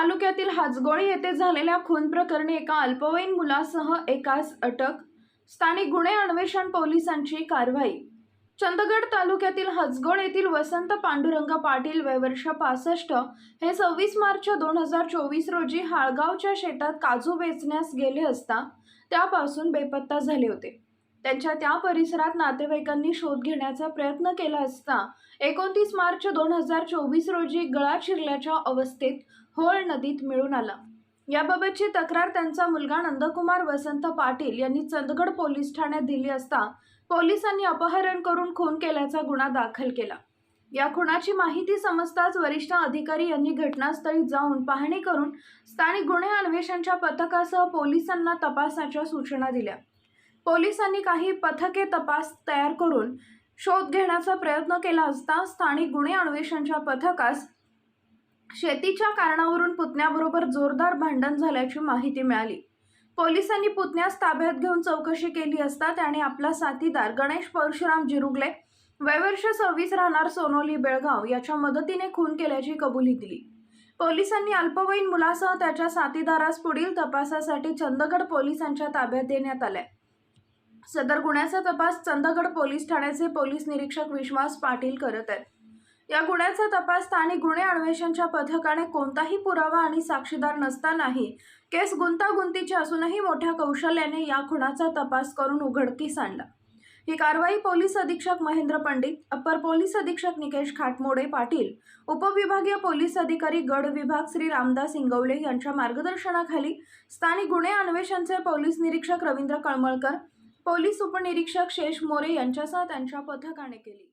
तालुक्यातील हाजगोळी येथे झालेल्या खून प्रकरणी एका अल्पवयीन मुलासह एकास अटक स्थानिक गुन्हे अन्वेषण पोलिसांची कारवाई. चंदगड तालुक्यातील हजगोळ येथील वसंत पांडुरंग पाटील वयवर्ष पासष्ट हे सव्वीस मार्च दोन हजार चोवीस रोजी हाळगावच्या शेतात काजू वेचण्यास गेले असता त्यापासून बेपत्ता झाले होते. त्यांच्या त्या परिसरात नातेवाईकांनी शोध घेण्याचा प्रयत्न केला असता एकोणतीस मार्च दोन हजार चोवीस रोजी गळा चिरल्याच्या अवस्थेत होळ नदीत मिळून आला. याबाबतची तक्रार त्यांचा मुलगा नंदकुमार वसंत पाटील यांनी चंदगड पोलीस ठाण्यात दिली असता पोलिसांनी अपहरण करून खून केल्याचा गुन्हा दाखल केला. या खुनाची माहिती समजताच वरिष्ठ अधिकारी यांनी घटनास्थळी जाऊन पाहणी करून स्थानिक गुन्हे अन्वेषणच्या पथकासह पोलिसांना तपासाच्या सूचना दिल्या. पोलिसांनी काही पथके तपास तयार करून शोध घेण्याचा प्रयत्न केला असता स्थानिक गुन्हे अन्वेषणच्या पथकास शेतीच्या कारणावरून पुतण्याबरोबर जोरदार भांडण झाल्याची माहिती मिळाली. पोलिसांनी पुतण्यास ताब्यात घेऊन चौकशी केली असता त्याने आपला साथीदार गणेश परशुराम जिरुगले वयवर्ष सव्वीस राहणार सोनोली बेळगाव याच्या मदतीने खून केल्याची कबुली दिली. पोलिसांनी अल्पवयीन मुलासह त्याच्या साथीदारास पुढील तपासासाठी चंदगड पोलिसांच्या ताब्यात देण्यात आल्या. सदर गुन्ह्याचा तपास चंदगड पोलीस ठाण्याचे पोलीस निरीक्षक विश्वास पाटील करत आहेत. या गुन्ह्याचा तपास स्थानिक गुन्हे अन्वेषणच्या पथकाने कोणताही पुरावा आणि साक्षीदार नसतानाही केस गुंतागुंतीची असूनही मोठ्या कौशल्याने या खुणाचा तपास करून उघडकीस आणला ही कारवाई पोलीस अधीक्षक महेंद्र पंडित अप्पर पोलीस अधीक्षक निकेश खाटमोडे पाटील उपविभागीय पोलीस अधिकारी गड विभाग श्री रामदास इंगवले यांच्या मार्गदर्शनाखाली स्थानिक गुन्हे अन्वेषणचे पोलीस निरीक्षक रवींद्र कळमळकर पोलीस उपनिरीक्षक शेष मोरे यांच्यासह त्यांच्या पथकाने केली.